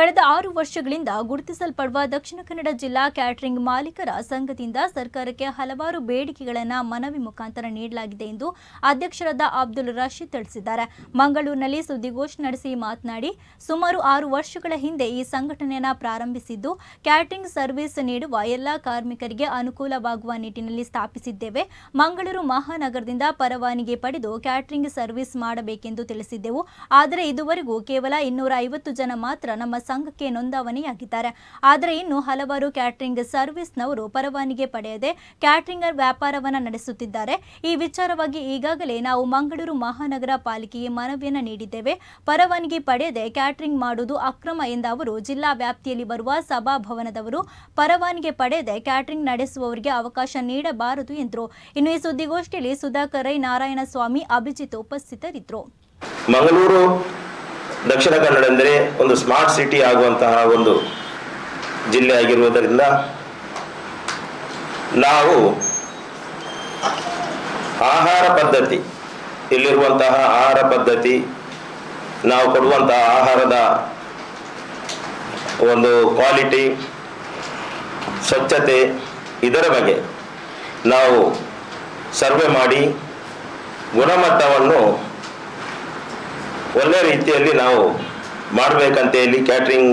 ಕಳೆದ ಆರು ವರ್ಷಗಳಿಂದ ಗುರುತಿಸಲ್ಪಡುವ ದಕ್ಷಿಣ ಕನ್ನಡ ಜಿಲ್ಲಾ ಕ್ಯಾಟರಿಂಗ್ ಮಾಲೀಕರ ಸಂಘದಿಂದ ಸರ್ಕಾರಕ್ಕೆ ಹಲವಾರು ಬೇಡಿಕೆಗಳನ್ನು ಮನವಿ ಮುಖಾಂತರ ನೀಡಲಾಗಿದೆ ಎಂದು ಅಧ್ಯಕ್ಷರಾದ ಅಬ್ದುಲ್ ರಶೀದ್ ತಿಳಿಸಿದ್ದಾರೆ. ಮಂಗಳೂರಿನಲ್ಲಿ ಸುದ್ದಿಗೋಷ್ಠಿ ನಡೆಸಿ ಮಾತನಾಡಿ, ಸುಮಾರು ಆರು ವರ್ಷಗಳ ಹಿಂದೆ ಈ ಸಂಘಟನೆಯನ್ನು ಪ್ರಾರಂಭಿಸಿದ್ದು, ಕ್ಯಾಟರಿಂಗ್ ಸರ್ವಿಸ್ ನೀಡುವ ಎಲ್ಲ ಕಾರ್ಮಿಕರಿಗೆ ಅನುಕೂಲವಾಗುವ ನಿಟ್ಟಿನಲ್ಲಿ ಸ್ಥಾಪಿಸಿದ್ದೇವೆ. ಮಂಗಳೂರು ಮಹಾನಗರದಿಂದ ಪರವಾನಿಗೆ ಪಡೆದು ಕ್ಯಾಟರಿಂಗ್ ಸರ್ವಿಸ್ ಮಾಡಬೇಕೆಂದು ತಿಳಿಸಿದ್ದೆವು. ಆದರೆ ಇದುವರೆಗೂ ಕೇವಲ ಇನ್ನೂರ ಐವತ್ತು ಜನ ಮಾತ್ರ ನಮ್ಮ ಸಂಘಕ್ಕೆ ನೋಂದಾವಣೆಯಾಗಿದ್ದಾರೆ ಆದರೆ ಇನ್ನು ಹಲವಾರು ಕ್ಯಾಟರಿಂಗ್ ಸರ್ವಿಸ್ನವರು ಪರವಾನಿಗೆ ಪಡೆಯದೆ ಕ್ಯಾಟರಿಂಗ್ ವ್ಯಾಪಾರವನ್ನು ನಡೆಸುತ್ತಿದ್ದಾರೆ. ಈ ವಿಚಾರವಾಗಿ ಈಗಾಗಲೇ ನಾವು ಮಂಗಳೂರು ಮಹಾನಗರ ಪಾಲಿಕೆಗೆ ಮನವಿಯನ್ನು ನೀಡಿದ್ದೇವೆ. ಪರವಾನಿಗೆ ಪಡೆಯದೆ ಕ್ಯಾಟರಿಂಗ್ ಮಾಡುವುದು ಅಕ್ರಮ ಎಂದ ಅವರು, ಜಿಲ್ಲಾ ವ್ಯಾಪ್ತಿಯಲ್ಲಿ ಬರುವ ಸಭಾಭವನದವರು ಪರವಾನಿಗೆ ಪಡೆಯದೆ ಕ್ಯಾಟರಿಂಗ್ ನಡೆಸುವವರಿಗೆ ಅವಕಾಶ ನೀಡಬಾರದು ಎಂದರು. ಇನ್ನು ಈ ಸುದ್ದಿಗೋಷ್ಠಿಯಲ್ಲಿ ಸುಧಾಕರ್ ರೈ ನಾರಾಯಣಸ್ವಾಮಿ ಅಭಿಜಿತ್ ಉಪಸ್ಥಿತರಿದ್ದರು. ಮಂಗಳೂರು ದಕ್ಷಿಣ ಕನ್ನಡ ಎಂದರೆ ಒಂದು ಸ್ಮಾರ್ಟ್ ಸಿಟಿ ಆಗುವಂತಹ ಒಂದು ಜಿಲ್ಲೆ ಆಗಿರುವುದರಿಂದ ನಾವು ಆಹಾರ ಪದ್ಧತಿ, ಇಲ್ಲಿರುವಂತಹ ಆಹಾರ ಪದ್ಧತಿ, ನಾವು ಕೊಡುವಂತಹ ಆಹಾರದ ಒಂದು ಕ್ವಾಲಿಟಿ, ಸ್ವಚ್ಛತೆ, ಇದರ ಬಗ್ಗೆ ನಾವು ಸರ್ವೆ ಮಾಡಿ ಗುಣಮಟ್ಟವನ್ನು ಒಳ್ಳೆ ರೀತಿಯಲ್ಲಿ ನಾವು ಮಾಡಬೇಕಂತ ಹೇಳಿ ಕ್ಯಾಟ್ರಿಂಗ್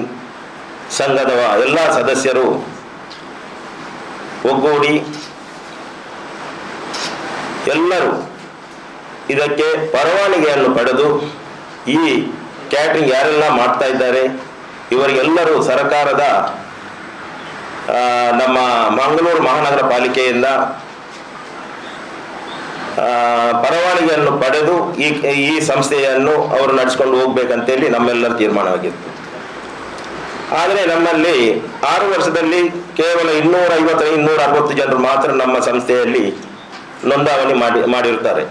ಸಂಘದ ಎಲ್ಲ ಸದಸ್ಯರು ಒಗ್ಗೂಡಿ ಎಲ್ಲರೂ ಇದಕ್ಕೆ ಪರವಾನಗಿಯನ್ನು ಪಡೆದು ಈ ಕ್ಯಾಟ್ರಿಂಗ್ ಯಾರೆಲ್ಲ ಮಾಡ್ತಾ ಇದ್ದಾರೆ, ಇವರಿಗೆಲ್ಲರೂ ಸರ್ಕಾರದ ನಮ್ಮ ಮಂಗಳೂರು ಮಹಾನಗರ ಪಾಲಿಕೆಯಿಂದ ಪರವಾನಗಿಯನ್ನು ಪಡೆದು ಈ ಈ ಸಂಸ್ಥೆಯನ್ನು ಅವರು ನಡೆಸ್ಕೊಂಡು ಹೋಗ್ಬೇಕಂತೇಳಿ ನಮ್ಮೆಲ್ಲರ ತೀರ್ಮಾನವಾಗಿತ್ತು ಆದರೆ ನಮ್ಮಲ್ಲಿ ಆರು ವರ್ಷದಲ್ಲಿ ಕೇವಲ ಇನ್ನೂರ ಐವತ್ತು ಇನ್ನೂರ ಅರವತ್ತು ಜನರು ಮಾತ್ರ ನಮ್ಮ ಸಂಸ್ಥೆಯಲ್ಲಿ ನೋಂದಾವಣಿ ಮಾಡಿ ಮಾಡಿರ್ತಾರೆ